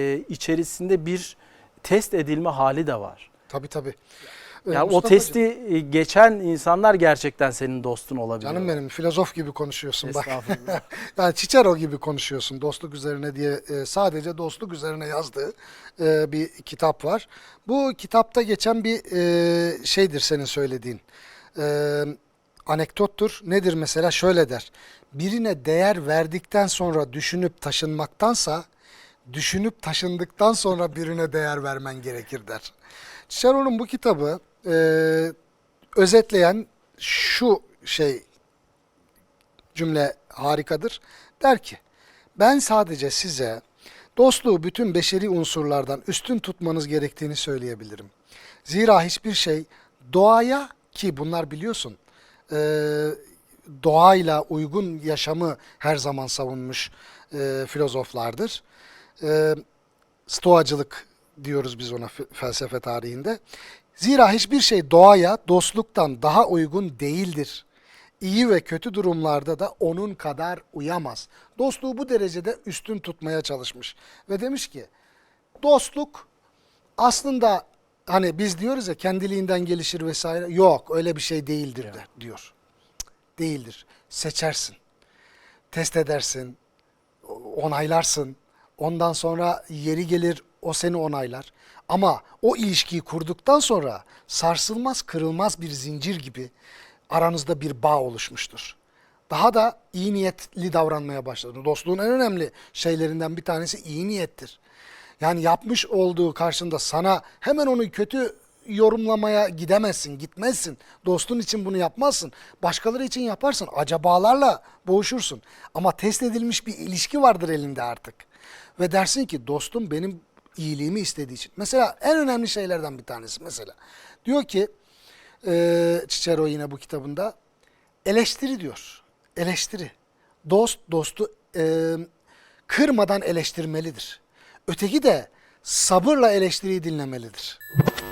e, içerisinde bir test edilme hali de var. Tabii tabii. Ee, Yani o Mustafa'cığım, testi e, geçen insanlar gerçekten senin dostun olabilir. Canım benim filozof gibi konuşuyorsun bak. Estağfurullah. yani Cicero gibi konuşuyorsun dostluk üzerine diye e, sadece dostluk üzerine yazdığı e, bir kitap var. Bu kitapta geçen bir e, şeydir senin söylediğin. E, anekdottur. Nedir mesela? Şöyle der. Birine değer verdikten sonra düşünüp taşınmaktansa düşünüp taşındıktan sonra birine değer vermen gerekir der. Cicero'nun bu kitabı e, özetleyen şu şey cümle harikadır. Der ki, ben sadece size dostluğu bütün beşeri unsurlardan üstün tutmanız gerektiğini söyleyebilirim. Zira hiçbir şey doğaya ki bunlar biliyorsun e, doğayla uygun yaşamı her zaman savunmuş e, filozoflardır. E, stoacılık diyoruz biz ona felsefe tarihinde. Zira hiçbir şey doğaya dostluktan daha uygun değildir. İyi ve kötü durumlarda da onun kadar uyamaz. Dostluğu bu derecede üstün tutmaya çalışmış. Ve demiş ki dostluk aslında hani biz diyoruz ya kendiliğinden gelişir vesaire. Yok öyle bir şey değildir de diyor. Değildir. Seçersin. Test edersin. Onaylarsın. Ondan sonra yeri gelir o seni onaylar. Ama o ilişkiyi kurduktan sonra sarsılmaz kırılmaz bir zincir gibi aranızda bir bağ oluşmuştur. Daha da iyi niyetli davranmaya başladın. Dostluğun en önemli şeylerinden bir tanesi iyi niyettir. Yani yapmış olduğu karşında sana hemen onu kötü yorumlamaya gidemezsin, gitmezsin. Dostun için bunu yapmazsın. Başkaları için yaparsın. Acabalarla boğuşursun. Ama test edilmiş bir ilişki vardır elinde artık. Ve dersin ki dostum benim iyiliğimi istediği için. Mesela en önemli şeylerden bir tanesi mesela. Diyor ki e, Cicero yine bu kitabında eleştiri diyor. Eleştiri. Dost dostu e, kırmadan eleştirmelidir. Öteki de sabırla eleştiriyi dinlemelidir.